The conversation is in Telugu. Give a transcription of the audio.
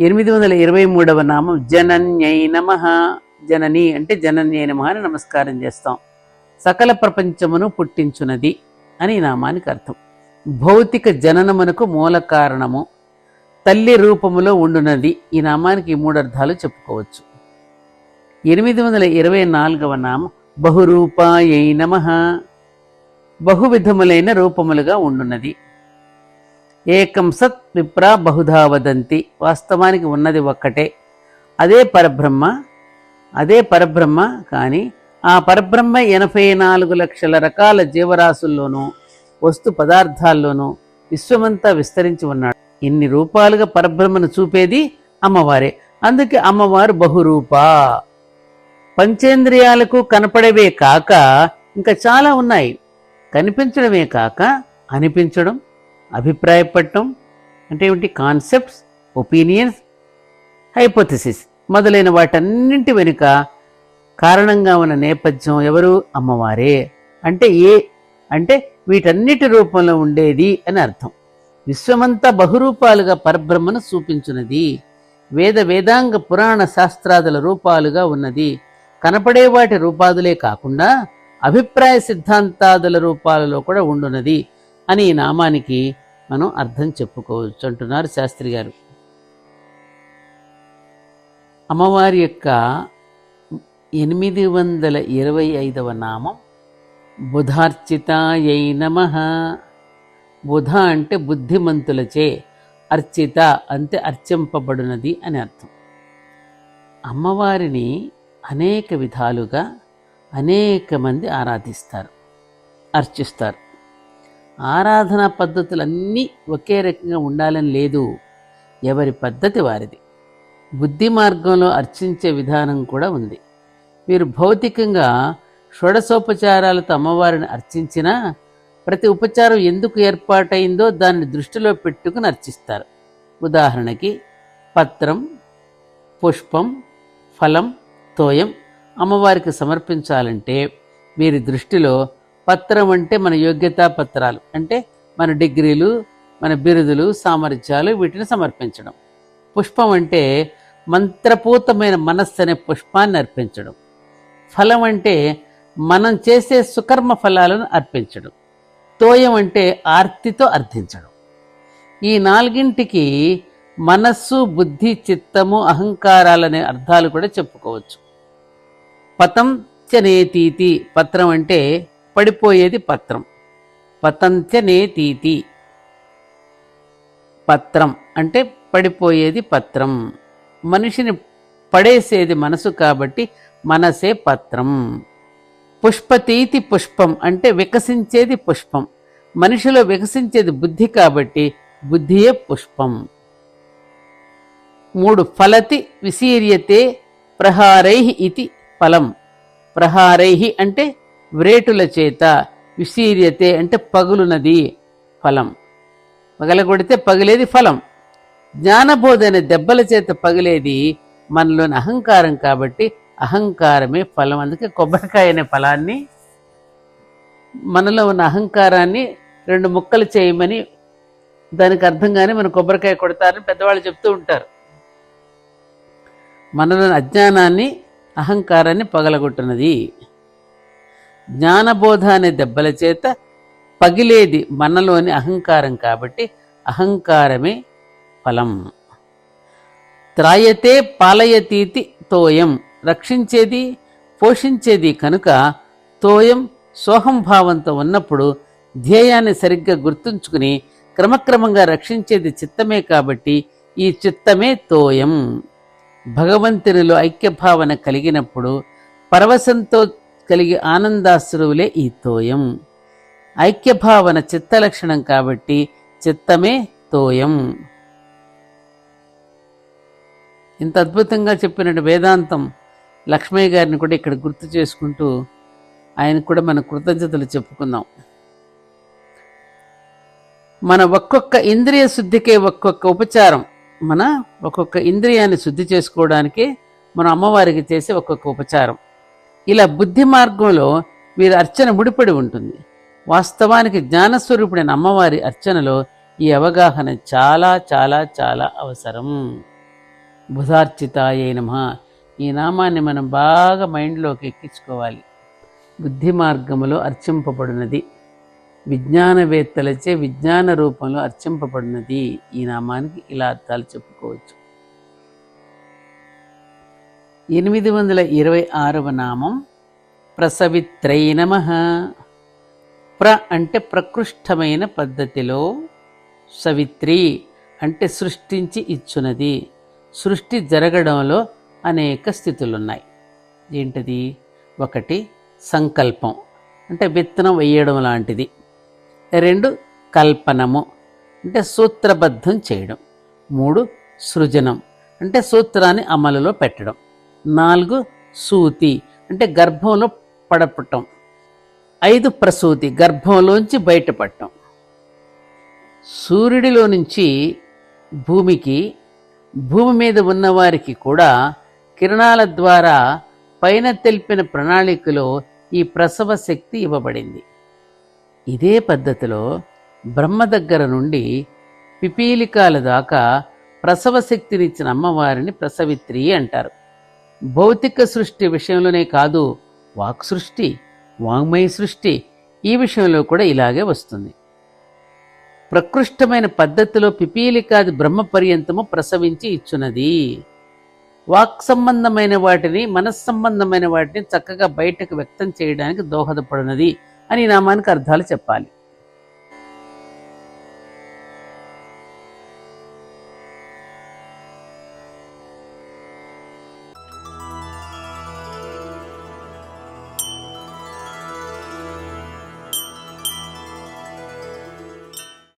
ఎనిమిది వందల ఇరవై మూడవ నామం జనన్యై నమ. జనని అంటే జనన్యై నమ అని నమస్కారం చేస్తాం. సకల ప్రపంచమును పుట్టించున్నది అని ఈ నామానికి అర్థం. భౌతిక జననమునకు మూల కారణము తల్లి రూపములో ఉండునది ఈ నామానికి మూడు అర్థాలు చెప్పుకోవచ్చు. ఎనిమిది వందల ఇరవై నాలుగవ నామం బహురూపాయై నమ. బహువిధములైన రూపములుగా ఉండున్నది ఏకం సత్ విప్రా బహుధా వదంతి. వాస్తవానికి ఉన్నది ఒక్కటే. అదే పరబ్రహ్మ అదే పరబ్రహ్మ కానీ ఆ పరబ్రహ్మ ఎనభై నాలుగు లక్షల రకాల జీవరాశుల్లోనూ వస్తు పదార్థాల్లోనూ విశ్వమంతా విస్తరించి ఉన్నాడు. ఇన్ని రూపాలుగా పరబ్రహ్మను చూపేది అమ్మవారే. అందుకే అమ్మవారు బహురూప. పంచేంద్రియాలకు కనపడవే కాక ఇంకా చాలా ఉన్నాయి. కనిపించడమే కాక అనిపించడం అభిప్రాయపడటం అంటే ఏమిటి? కాన్సెప్ట్స్ ఒపీనియన్స్ హైపోథసిస్ మొదలైన వాటన్నింటి వెనుక కారణంగా ఉన్న నేపథ్యం ఎవరు? అమ్మవారే. అంటే ఏ అంటే వీటన్నిటి రూపంలో ఉండేది అని అర్థం. విశ్వమంతా బహురూపాలుగా పరబ్రహ్మను చూపించున్నది వేద వేదాంగ పురాణ శాస్త్రాదుల రూపాలుగా ఉన్నది. కనపడే వాటి రూపాదులే కాకుండా అభిప్రాయ సిద్ధాంతాదుల రూపాలలో కూడా ఉండున్నది. అని ఈ నామానికి మనం అర్థం చెప్పుకోవచ్చు అంటున్నారు శాస్త్రి గారు. అమ్మవారి యొక్క ఎనిమిది వందల ఇరవై ఐదవ నామం బుధార్చితాయై నమ. బుధ అంటే బుద్ధిమంతులచే అర్చిత అంటే అర్చింపబడినది అని అర్థం. అమ్మవారిని అనేక విధాలుగా అనేక మంది ఆరాధిస్తారు అర్చిస్తారు. ఆరాధనా పద్ధతులన్నీ ఒకే రకంగా ఉండాలని లేదు. ఎవరి పద్ధతి వారిది. బుద్ధి మార్గంలో అర్చించే విధానం కూడా ఉంది. మీరు భౌతికంగా షోడసోపచారాలతో అమ్మవారిని అర్చించినా ప్రతి ఉపచారం ఎందుకు ఏర్పాటైందో దాన్ని దృష్టిలో పెట్టుకుని అర్చిస్తారు. ఉదాహరణకి పత్రం పుష్పం ఫలం తోయం అమ్మవారికి సమర్పించాలంటే వీరి దృష్టిలో పత్రం అంటే మన యోగ్యతా పత్రాలు. అంటే మన డిగ్రీలు మన బిరుదులు సామర్థ్యాలు వీటిని సమర్పించడం. పుష్పం అంటే మంత్రపూతమైన మనస్సు అనే పుష్పాన్ని అర్పించడం. ఫలం అంటే మనం చేసే సుకర్మ ఫలాలను అర్పించడం. తోయం అంటే ఆర్తితో అర్థించడం. ఈ నాలుగింటికి మనస్సు బుద్ధి చిత్తము అహంకారాలనే అర్థాలు కూడా చెప్పుకోవచ్చు. పతం చనేతీతి పత్రం అంటే పడిపోయేది పత్రం. పతంత్యనేతీతి పత్రం అంటే పడిపోయేది పత్రం. మనిషిని పడేసేది మనసు కాబట్టి మనసే పత్రం. పుష్పతీతి పుష్పం అంటే వికసించేది పుష్పం. మనిషిలో వికసించేది బుద్ధి కాబట్టి బుద్ధియే పుష్పం. మూడు ఫలతి విశీర్యతే ప్రహారై ఇది ఫలం. ప్రహారై అంటే వ్రేటుల చేత విసీర్యతే అంటే పగులునది ఫలం. పగలగొడితే పగిలేది ఫలం. జ్ఞానబోధన దెబ్బల చేత పగిలేది మనలోని అహంకారం కాబట్టి అహంకారమే ఫలం. అందుకే కొబ్బరికాయ అనే ఫలాన్ని మనలో ఉన్న అహంకారాన్ని రెండు ముక్కలు చేయమని దానికి అర్థంగానే మన కొబ్బరికాయ కొడతారని పెద్దవాళ్ళు చెప్తూ ఉంటారు. మనలోని అజ్ఞానాన్ని అహంకారాన్ని పగలగొట్టున్నది జ్ఞానబోధ అనే దెబ్బల చేత పగిలేది మనలోని అహంకారం కాబట్టి అహంకారమే ఫలం. త్రాయతే పాలయతీతి తోయం. రక్షించేది పోషించేది కనుక తోయం భావంతో ఉన్నప్పుడు ధ్యేయాన్ని సరిగ్గా గుర్తుంచుకుని క్రమక్రమంగా రక్షించేది చిత్తమే కాబట్టి ఈ చిత్తమే తోయం. భగవంతునిలో ఐక్యభావన కలిగినప్పుడు పరవశంతో కలిగి ఆనందాశ్రువులే ఈ తోయం. ఐక్యభావన చిత్తలక్షణం కాబట్టి చిత్తమే తోయం. ఇంత అద్భుతంగా చెప్పిన వేదాంతం లక్ష్మయ్య గారిని కూడా ఇక్కడ గుర్తు చేసుకుంటూ ఆయనకు కూడా మన కృతజ్ఞతలు చెప్పుకుందాం. మన ఒక్కొక్క ఇంద్రియ శుద్ధికే ఒక్కొక్క ఉపచారం. మన ఒక్కొక్క ఇంద్రియాన్ని శుద్ధి చేసుకోవడానికి మన అమ్మవారికి చేసే ఒక్కొక్క ఉపచారం. ఇలా బుద్ధి మార్గంలో వీరి అర్చన ముడిపడి ఉంటుంది. వాస్తవానికి జ్ఞానస్వరూపుడైన అమ్మవారి అర్చనలో ఈ అవగాహన చాలా చాలా చాలా అవసరం. బుధార్చితాయ నమ. ఈ నామాన్ని మనం బాగా మైండ్లోకి ఎక్కించుకోవాలి. బుద్ధి మార్గములో అర్చింపబడినది. విజ్ఞానవేత్తలచే విజ్ఞాన రూపంలో అర్చింపబడినది. ఈ నామానికి ఇలా అర్థాలు చెప్పుకోవచ్చు. ఎనిమిది వందల ఇరవై ఆరవ నామం. ప్రసవిత్రై నమ. ప్ర అంటే ప్రకృష్టమైన పద్ధతిలో సవిత్రి అంటే సృష్టించి ఇచ్చునది. సృష్టి జరగడంలో అనేక స్థితులున్నాయి. ఏంటది? ఒకటి సంకల్పం. అంటే విత్తనం వేయడం లాంటిది. రెండు కల్పనము. అంటే సూత్రబద్ధం చేయడం. మూడు సృజనం. అంటే సూత్రాన్ని అమలులో పెట్టడం. నాలుగు సూతి అంటే గర్భంలో పడపటం. ఐదు ప్రసూతి గర్భంలోంచి బయటపడటం. సూర్యుడిలో నుంచి భూమికి భూమి మీద ఉన్నవారికి కూడా కిరణాల ద్వారా పైన తెలిపిన ప్రణాళికలో ఈ ప్రసవ శక్తి ఇవ్వబడింది. ఇదే పద్ధతిలో బ్రహ్మ దగ్గర నుండి పిపీలికాల దాకా ప్రసవ శక్తినిచ్చిన అమ్మవారిని ప్రసవిత్రి అంటారు. భౌతిక సృష్టి విషయంలోనే కాదు వాక్ సృష్టి వాంగ్మయ సృష్టి ఈ విషయంలో కూడా ఇలాగే వస్తుంది. ప్రకృష్టమైన పద్ధతిలో పిపీలికాది బ్రహ్మ పర్యంతము ప్రసవించి ఇచ్చున్నది వాక్ సంబంధమైన వాటిని మనస్సంబంధమైన వాటిని చక్కగా బయటకు వ్యక్తం చేయడానికి దోహదపడినది అని నామానికి అర్థాలు చెప్పాలి.